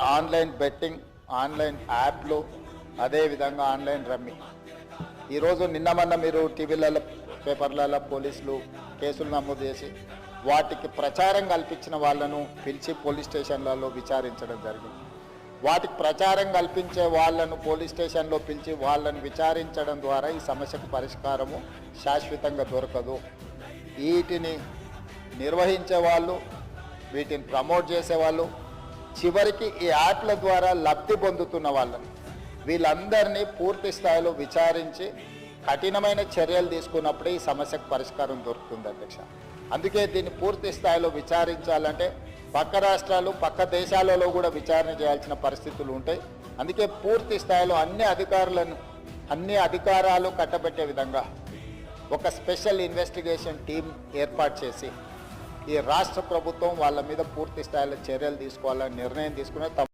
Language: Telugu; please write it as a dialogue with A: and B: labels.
A: ఆన్లైన్ బెట్టింగ్ ఆన్లైన్ యాప్లు అదేవిధంగా ఆన్లైన్ రమ్మి. ఈరోజు నిన్న మొన్న మీరు టీవీలలో పేపర్లలో పోలీసులు కేసులు నమోదు చేసి వాటికి ప్రచారం కల్పించిన వాళ్ళను పిలిచి పోలీస్ స్టేషన్లలో విచారించడం జరిగింది. వాటికి ప్రచారం కల్పించే వాళ్ళను పోలీస్ స్టేషన్లో పిలిచి వాళ్ళని విచారించడం ద్వారా ఈ సమస్యకు పరిష్కారము శాశ్వతంగా దొరకదు. వీటిని నిర్వహించే వాళ్ళు వీటిని ప్రమోట్ చేసేవాళ్ళు చివరికి ఈ యాప్ల ద్వారా లబ్ధి పొందుతున్న వాళ్ళని. వీళ్ళందరినీ పూర్తి స్థాయిలో విచారించి కఠినమైన చర్యలు తీసుకున్నప్పుడే ఈ సమస్యకు పరిష్కారం దొరుకుతుంది అధ్యక్ష. అందుకే దీన్ని పూర్తి స్థాయిలో విచారించాలంటే పక్క రాష్ట్రాలు పక్క దేశాలలో కూడా విచారణ చేయాల్సిన పరిస్థితులు ఉంటాయి. అందుకే పూర్తి స్థాయిలో అన్ని అధికారులను అన్ని అధికారాలు కట్టబెట్టే విధంగా ఒక స్పెషల్ ఇన్వెస్టిగేషన్ టీం ఏర్పాటు చేసి ఈ రాష్ట్ర ప్రభుత్వం వాళ్ళ మీద పూర్తి స్థాయిలో చర్యలు తీసుకోవాలని నిర్ణయం తీసుకునే